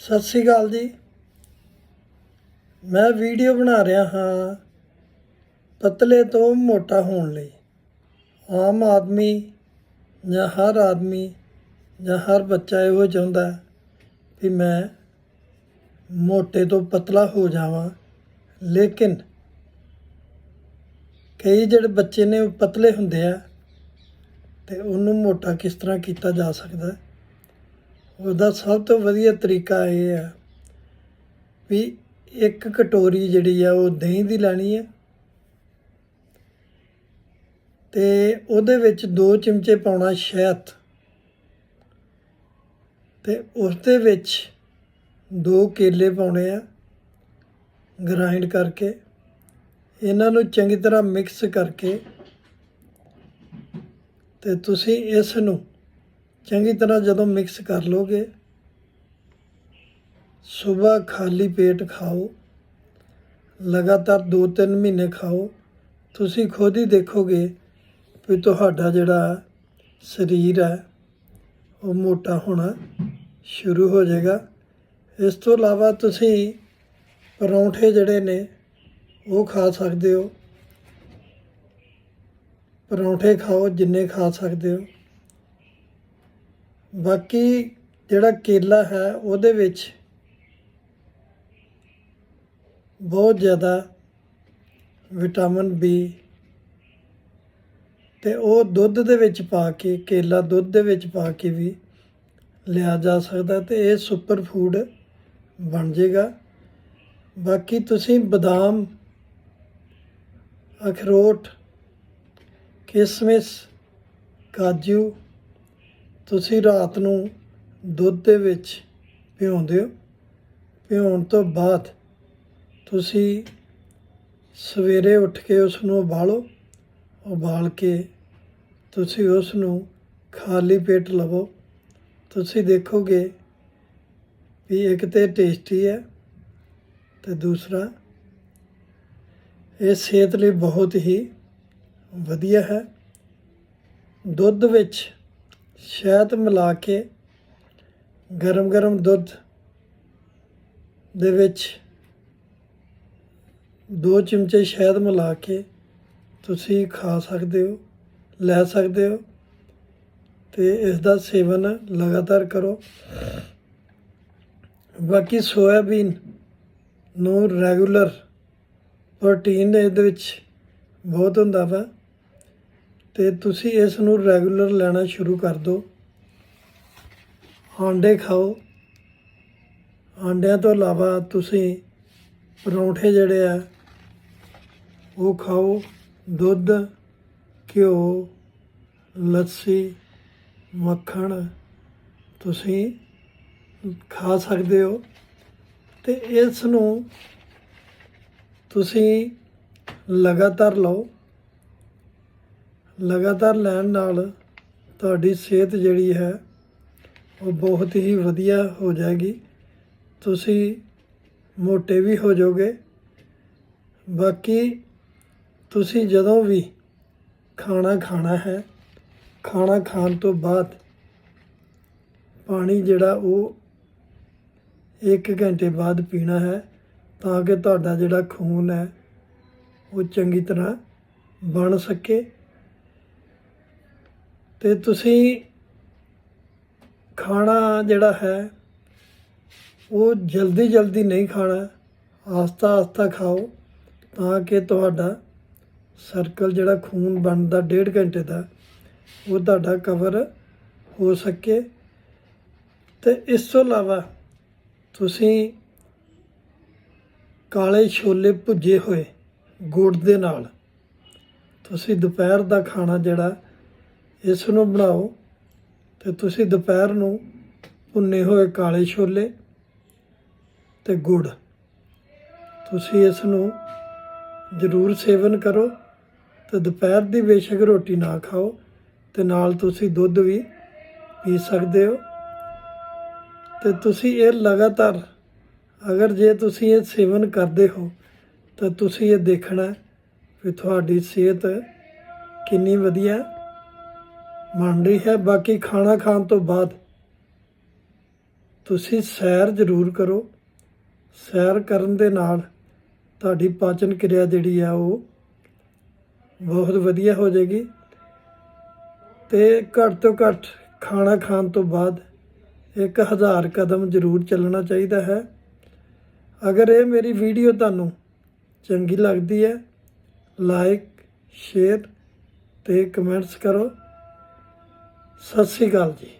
ਸਤਿ ਸ੍ਰੀ ਅਕਾਲ ਜੀ। ਮੈਂ ਵੀਡੀਓ ਬਣਾ ਰਿਹਾ ਹਾਂ ਪਤਲੇ ਤੋਂ ਮੋਟਾ ਹੋਣ ਲਈ। ਆਮ ਆਦਮੀ ਜਾਂ ਹਰ ਆਦਮੀ ਜਾਂ ਹਰ ਬੱਚਾ ਇਹੋ ਚਾਹੁੰਦਾ ਹੈ ਵੀ ਮੈਂ ਮੋਟੇ ਤੋਂ ਪਤਲਾ ਹੋ ਜਾਵਾਂ। ਲੇਕਿਨ ਕਈ ਜਿਹੜੇ ਬੱਚੇ ਨੇ ਉਹ ਪਤਲੇ ਹੁੰਦੇ ਆ ਤੇ ਉਹਨੂੰ ਮੋਟਾ ਕਿਸ ਤਰ੍ਹਾਂ ਕੀਤਾ ਜਾ ਸਕਦਾ? ਹੈ ਉਹਦਾ ਸਭ ਤੋਂ ਵਧੀਆ ਤਰੀਕਾ ਇਹ ਆ ਵੀ ਇੱਕ ਕਟੋਰੀ ਜਿਹੜੀ ਆ ਉਹ ਦਹੀਂ ਦੀ ਲੈਣੀ ਹੈ ਤੇ ਉਹਦੇ ਵਿੱਚ 2 ਚਮਚੇ ਪਾਉਣਾ ਸ਼ਹਿਦ ਤੇ ਉਸ ਦੇ ਵਿੱਚ ਦੋ ਕੇਲੇ ਪਾਉਣੇ ਆ ਗ੍ਰਾਈਂਡ ਕਰਕੇ, ਇਹਨਾਂ ਨੂੰ ਚੰਗੀ ਤਰ੍ਹਾਂ ਮਿਕਸ ਕਰਕੇ ਤੇ ਤੁਸੀਂ ਇਸ ਨੂੰ ਚੰਗੀ ਤਰ੍ਹਾਂ ਜਦੋਂ ਮਿਕਸ ਕਰ ਲੋਗੇ, ਸਵੇਰ ਖਾਲੀ ਪੇਟ ਖਾਓ, ਲਗਾਤਾਰ 2-3 ਮਹੀਨੇ ਖਾਓ, ਤੁਸੀਂ ਖੁਦ ਹੀ ਦੇਖੋਗੇ ਵੀ ਤੁਹਾਡਾ ਜਿਹੜਾ ਸਰੀਰ ਹੈ, ਉਹ ਮੋਟਾ ਹੋਣਾ ਸ਼ੁਰੂ ਹੋ ਜਾਏਗਾ। ਇਸ ਤੋਂ ਇਲਾਵਾ ਤੁਸੀਂ ਪਰੌਂਠੇ ਜਿਹੜੇ ਨੇ, ਉਹ ਖਾ ਸਕਦੇ ਹੋ। ਪਰੌਂਠੇ ਖਾਓ ਜਿੰਨੇ ਖਾ ਸਕਦੇ ਹੋ। ਬਾਕੀ ਜਿਹੜਾ ਕੇਲਾ ਹੈ, ਉਹਦੇ ਵਿੱਚ ਬਹੁਤ ਜ਼ਿਆਦਾ ਵਿਟਾਮਿਨ ਬੀ ਤੇ ਉਹ ਦੁੱਧ ਦੇ ਵਿੱਚ ਪਾ ਕੇ, ਕੇਲਾ ਦੁੱਧ ਦੇ ਵਿੱਚ ਪਾ ਕੇ ਵੀ ਲਿਆ ਜਾ ਸਕਦਾ ਤੇ ਇਹ ਸੁਪਰ ਫੂਡ ਬਣ ਜਾਏਗਾ। ਬਾਕੀ ਤੁਸੀਂ ਬਦਾਮ, ਅਖਰੋਟ, ਕਿਸਮਿਸ, ਕਾਜੂ ਤੁਸੀਂ ਰਾਤ ਨੂੰ ਦੁੱਧ ਦੇ ਵਿੱਚ ਭਿਉਂਦੇ ਹੋ। ਭਿਉਣ ਤੋਂ ਬਾਅਦ ਤੁਸੀਂ ਸਵੇਰੇ ਉੱਠ ਕੇ ਉਸ ਨੂੰ ਉਬਾਲੋ। ਉਬਾਲ ਕੇ ਤੁਸੀਂ ਉਸ ਨੂੰ ਖਾਲੀ ਪੇਟ ਲਵੋ। ਤੁਸੀਂ ਦੇਖੋਗੇ ਵੀ ਇੱਕ ਤੇ ਟੇਸਟੀ ਹੈ ਤੇ ਦੂਸਰਾ ਇਹ ਸਿਹਤ ਲਈ ਬਹੁਤ ਹੀ ਵਧੀਆ ਹੈ। ਦੁੱਧ ਵਿੱਚ ਸ਼ਹਿਦ ਮਿਲਾ ਕੇ ਗਰਮ ਗਰਮ ਦੁੱਧ ਦੇ ਵਿੱਚ ਦੋ ਚਮਚੇ ਸ਼ਹਿਦ ਮਿਲਾ ਕੇ ਤੁਸੀਂ ਖਾ ਸਕਦੇ ਹੋ, ਲੈ ਸਕਦੇ ਹੋ ਤੇ ਇਸ ਦਾ ਸੇਵਨ ਲਗਾਤਾਰ ਕਰੋ। ਬਾਕੀ ਸੋਇਆਬੀਨ ਨੂੰ ਰੈਗੂਲਰ ਪ੍ਰੋਟੀਨ ਇਹਦੇ ਵਿੱਚ ਬਹੁਤ ਹੁੰਦਾ ਵਾ। ਤੇ ਤੁਸੀਂ ਇਸ ਨੂੰ ਰੈਗੂਲਰ ਲੈਣਾ ਸ਼ੁਰੂ ਕਰ ਦਿਓ। ਆਂਡੇ ਖਾਓ। ਆਂਡਿਆਂ ਤੋਂ ਇਲਾਵਾ ਤੁਸੀਂ ਪਰੌਂਠੇ ਜਿਹੜੇ ਆ, ਉਹ ਖਾਓ। ਦੁੱਧ, ਘਿਓ, ਲੱਸੀ, ਮੱਖਣ ਤੁਸੀਂ ਖਾ ਸਕਦੇ ਹੋ। ਤੇ ਇਸ ਨੂੰ ਤੁਸੀਂ ਲਗਾਤਾਰ ਲਓ। ਲਗਾਤਾਰ ਲੈਣ ਨਾਲ ਤੁਹਾਡੀ ਸਿਹਤ ਜਿਹੜੀ ਹੈ, ਉਹ ਬਹੁਤ ਹੀ ਵਧੀਆ ਹੋ ਜਾਏਗੀ। ਤੁਸੀਂ ਮੋਟੇ ਵੀ ਹੋ ਜਾਓਗੇ। ਬਾਕੀ ਤੁਸੀਂ ਜਦੋਂ ਵੀ ਖਾਣਾ ਖਾਣਾ ਹੈ, ਖਾਣਾ ਖਾਣ ਤੋਂ ਬਾਅਦ ਪਾਣੀ ਜਿਹੜਾ ਉਹ 1 ਘੰਟੇ ਬਾਅਦ ਪੀਣਾ ਹੈ, ਤਾਂ ਕਿ ਤੁਹਾਡਾ ਜਿਹੜਾ ਖੂਨ ਹੈ, ਉਹ ਚੰਗੀ ਤਰ੍ਹਾਂ ਬਣ ਸਕੇ। ਤੇ ਤੁਸੀਂ ਖਾਣਾ ਜਿਹੜਾ ਹੈ, ਉਹ ਜਲਦੀ ਜਲਦੀ ਨਹੀਂ ਖਾਣਾ, ਆਸਤਾ ਆਸਤਾ ਖਾਓ ਤਾਂ ਕਿ ਤੁਹਾਡਾ ਸਰਕਲ ਜਿਹੜਾ ਖੂਨ ਬਣਦਾ ਡੇਢ ਘੰਟੇ ਦਾ, ਉਹ ਤੁਹਾਡਾ ਕਵਰ ਹੋ ਸਕੇ। ਤੇ ਇਸ ਤੋਂ ਇਲਾਵਾ ਤੁਸੀਂ ਕਾਲੇ ਛੋਲੇ ਭੁੱਜੇ ਹੋਏ ਗੁੜ ਦੇ ਨਾਲ, ਤੁਸੀਂ ਦੁਪਹਿਰ ਦਾ ਖਾਣਾ ਜਿਹੜਾ ਇਸ ਨੂੰ ਬਣਾਓ ਤੇ ਤੁਸੀਂ ਦੁਪਹਿਰ ਨੂੰ ਭੁੰਨੇ ਹੋਏ ਕਾਲੇ ਛੋਲੇ ਤੇ ਗੁੜ। ਤੁਸੀਂ ਇਸ ਨੂੰ ਜ਼ਰੂਰ ਸੇਵਨ ਕਰੋ ਤੇ ਦੁਪਹਿਰ ਦੀ ਬੇਸ਼ੱਕ ਰੋਟੀ ਨਾ ਖਾਓ ਤੇ ਨਾਲ ਤੁਸੀਂ ਦੁੱਧ ਵੀ ਪੀ ਸਕਦੇ ਹੋ। ਤੇ ਤੁਸੀਂ ਇਹ ਲਗਾਤਾਰ ਅਗਰ ਜੇ ਤੁਸੀਂ ਇਹ ਸੇਵਨ ਕਰਦੇ ਹੋ ਤਾਂ ਤੁਸੀਂ ਇਹ ਦੇਖਣਾ ਵੀ ਤੁਹਾਡੀ ਸਿਹਤ ਕਿੰਨੀ ਵਧੀਆ ਬਣ ਰਹੀ ਹੈ, ਬਾਕੀ ਖਾਣਾ ਖਾਣ ਤੋਂ ਬਾਅਦ ਤੁਸੀਂ ਸੈਰ ਜ਼ਰੂਰ ਕਰੋ। ਸੈਰ ਕਰਨ ਦੇ ਨਾਲ ਤੁਹਾਡੀ ਪਾਚਨ ਕਿਰਿਆ ਜਿਹੜੀ ਆ, ਉਹ ਬਹੁਤ ਵਧੀਆ ਹੋ ਜਾਏਗੀ ਤੇ ਘੱਟ ਤੋਂ ਘੱਟ ਖਾਣਾ ਖਾਣ ਤੋਂ ਬਾਅਦ 1000 ਕਦਮ ਜ਼ਰੂਰ ਚੱਲਣਾ ਚਾਹੀਦਾ ਹੈ। ਅਗਰ ਇਹ ਮੇਰੀ ਵੀਡੀਓ ਤੁਹਾਨੂੰ ਚੰਗੀ ਲੱਗਦੀ ਹੈ, ਲਾਈਕ, ਸ਼ੇਅਰ ਤੇ ਕਮੈਂਟਸ ਕਰੋ। ਸਤਿ ਸ੍ਰੀ ਅਕਾਲ ਜੀ।